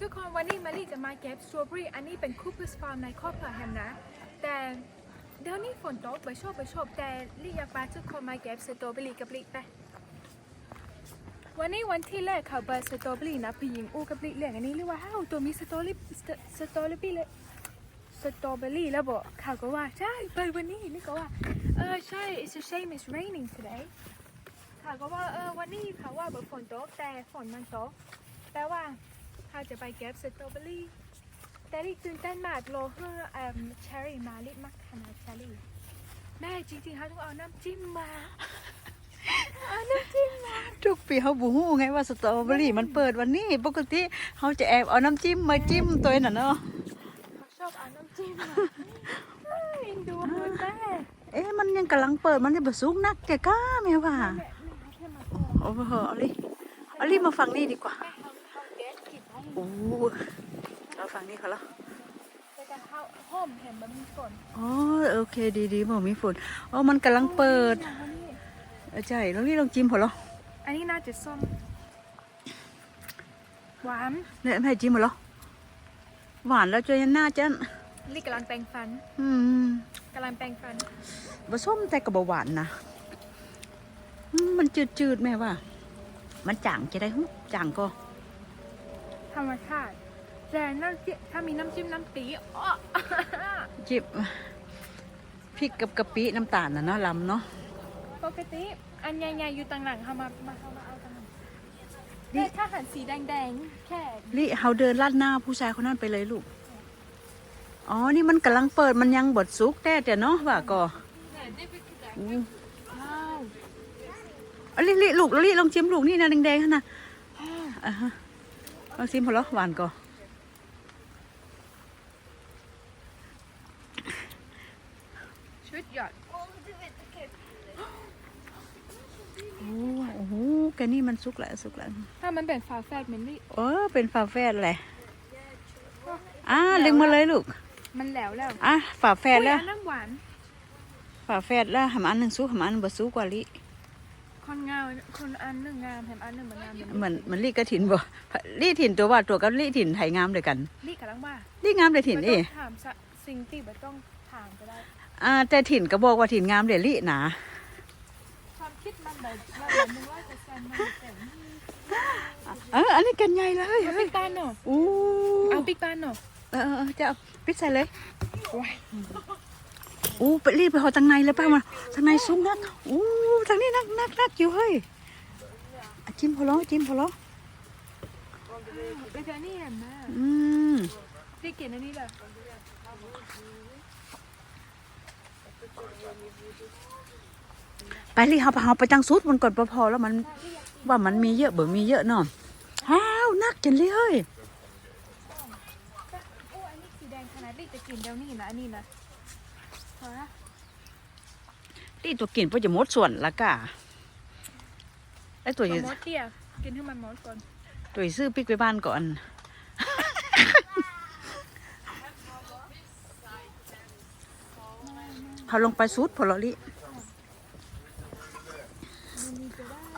ทุกคนวันนี้มารีจะมาเก็บสตรอเบอรี่อันนี้เป็นคูเปอร์สฟาร์มในครอบครัวแฮมนะ แต่เดี๋ยวนี้ฝนตกไปชอบไปชอบแต่รีอยากพาทุกคนมาเก็บสตรอเบอรี่กับรีไปวันนี้วันที่แรกเขาเปิดสตรอเบอรี่นะผู้หญิงอู้กับรีเรื่องอันนี้เรียกว่าฮ้าวตัวมีสตรอเบอรี่สตรอเบอรี่เลยสตรอเบอรี่แล้วบอกเขาก็ว่าใช่เปิดวันนี้นี่ก็ว่าเออใช่ it's a shame it's raining today เขาก็ว่าเออวันนี้เขาว่าแบบฝนตกแต่ฝนมันตกแต่ว่า เขาจะไปเก็บสตรอเบอรี่แต่ลิตื่นเต้นมากโลเฮอร์เอ่อเชอร์รี่มาลิมักขนาดเชอร์รี่แม่จริงๆเขาต้องเอาน้ำจิ้มมาเอาน้ำจิ้มมาทุกปีเขาบูฮู้ไงว่าสตรอเบอรี่มันเปิดวันนี้ ปกติเขาจะแอบเอาน้ำจิ้มมาจิ้มตัวน่ะเนาะเขาชอบเอาน้ำจิ้มมาเฮ้ยดูมือแม่เอ๊ะมันยังกำลังเปิดมันจะบสุกนักแกก้าแม่ว่าแม่แม่เอาแค่มาก่อนโอ้โหเอาลิเอาลิมาฟังนี่ดีกว่า อ้เราฟังนี่เขาแล้วแต่การเข้าห้อมเห็นมันมีฝนอ๋อโอเคดีดีๆบอกมีฝนอ๋อมันกำลังเปิดอันนี้เออใช่แล้วนี่ลองจิ้มพอแล้วอันนี้น่าจะส้มหวานเนี่ยแม่จิ้มพอแล้วหวานแล้วเจอยันหน้าจันนี่กำลังแปรงฟัน อืมกำลังแปรงฟันบะส้มแต่กับบะหวานนะอืมมันจืดๆแม่ว่า มันจางจะได้หุจางก็ ธรรมชาติแต่น้ำจิ้มถ้ามีน้ำจิ้มน้ำปีอ้อจิบพริกกับกะปิน้ำตาลนะเนาะลำเนาะปกติอันใหญ่ๆอยู่ต่างหลังเขามามาเขามาเอาต่างหลังแต่ถ้าหันสีแดงๆแค่ลิเฮาเดินลาดหน้าผู้ชายคนนั้นไปเลยลูกอ๋อนี่มันกำลังเปิดมันยังบดซุกแต่แต่เนาะว่าก็อู้ว้าวเอาลิลิลูกลิลองชิมลูกนี่นะแดงๆหั่นนะอ่าฮะ ลองชิมพอแล้วหวานก็ชุดหยอดโอ้โอ้โหแกนี่มันซุกแล้วซุกแล้วถ้ามันเป็นฝาแฝดเหมือนนี่เออเป็นฝาแฝดแหละอ่าดึงมาเลยลูก มันแหลวแล้วอะฝาแฝดแล้วอุ๊ยอันน้ำหวานฝาแฝดแล้วหำอันหนึ่งซุกหำอันหนึ่งบ่ซุกกว่าลิคน งามคนอันหนึ่งงามแถมอันหนึ่งมันงามเหมือนเหมือนเหมือนลี่กระถินบ่ลี่ถิ่นตัวว่าตัวกับลี่ถิ่นไทยงามเลยกันนี่กำลังว่าลี่งามเลยถิ่นไม่เอต้องถามสะสิ่งที่ไม่ต้องถามก็ได้อ่าแต่ถิ่นก็บอกว่าถิ่นงามเดี๋ยวลี่หนาความคิดมันแบบเราแบบหนึ่งร้อยเปอร์เซ็นต์มันเป็นเอออันนี้กันใหญ่เลยเอาเฮ้ปิ๊ยกปานเนาะอู้เอาปิ๊กปานเนาะเออเออเออจะเอาปิดใส่เลยว้าย อู้ไปรีบไปหอทางในเลยป้ามาทางในซุ้มนักอู้ทางนี้นักนักนักอยู่เฮ้ยอะจิ้มพอแล้วจิ้มพอแล้วไปเจอนี่เห็นไหมอืมพี่กินอันนี้เลยไปรีบเอาไปเอาไปจังสุดมันก่อนพอพอแล้วมัน ว่ามันมีเยอะเบ่มีเยอะเนาะฮ้าวนักจังเลยเฮ้ยโอ้อันนี้สีแดงขนาดนี้จะกินเดี๋ยวนี้นะอันนี้นะพอละ นี่ตัวกินเพื่อจะหมดส่วนละกะไอ้ตัวมอยู่มดเตี้ยกินให้มันมดก่อน ตัวซื้อปิกไปบ้านก่อนเขาลงไปสุดพอลลิ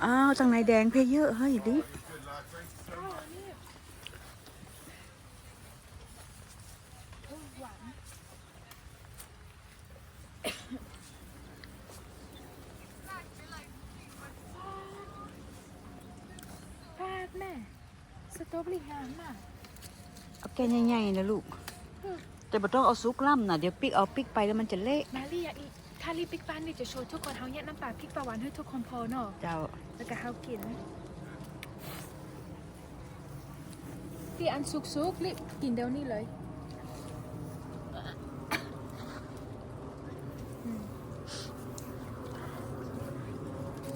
อ้าวทางในแดงเพเยอะเฮ้ยลิหวานพลาดแม่ส ตรอเบอรี่งามมากเอาแกใหญ่ๆนะลูก แต่บ่ต้องเอาซุกล่ำนะเดี๋ยวปิกเอาปิกไปแล้วมันจะเละมาลี่อยากอีกถ้ารีบปิ๊กปานนี่จะโชว์ทุกคนเฮาเนี่ยน้ำปลาพริกปลาหวานให้ทุกคนพอเนาะเจ้าแล้วก็เฮากินที่อันสุกๆรีบกินเดี๋ยวนี้เลยอืม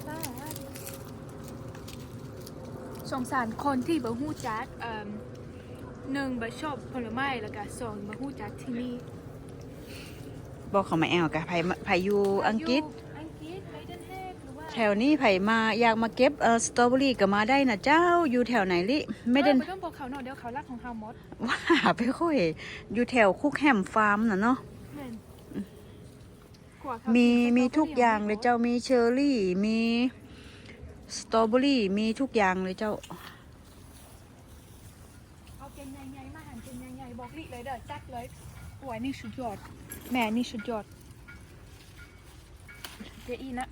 บ้า สงสารคนที่บ่ฮู้จักเอ่มหนึ่งบ่ชอบผลไม้แล้วก็สองบ่ฮู้จักที่นี่บอกเขามาแอลกะไผมาไผอยู่อังกฤษ อังกฤษไมเดนเฮกหรือว่าแถวนี้ไผมาอยากมาเก็บเอ่อสตรอเบอรี่ก็มาได้นะเจ้าอยู่แถวไหนลิไม่ได้เออไม่ต้องบอกเขาเนาะเดี๋ยวเขารักของเฮาหมดว่าไปค่อยอยู่แถวคุกแฮมฟาร์มน่ะเนาะแม่นกว่าเขามีกินมีสตรทุกอย่างบเลยเจ้ามีเชอร์รี่มี สตรอเบอรี่มีทุกอย่างเลยเจ้า เอาเก็บเป็นใหญ่ๆมาหันเป็นใหญ่ๆบอกลิเลยเด้อจัดเลยโอ้ยนี่สุดยอด แม่นี่สุดยอดเจี๊ยวอีนะ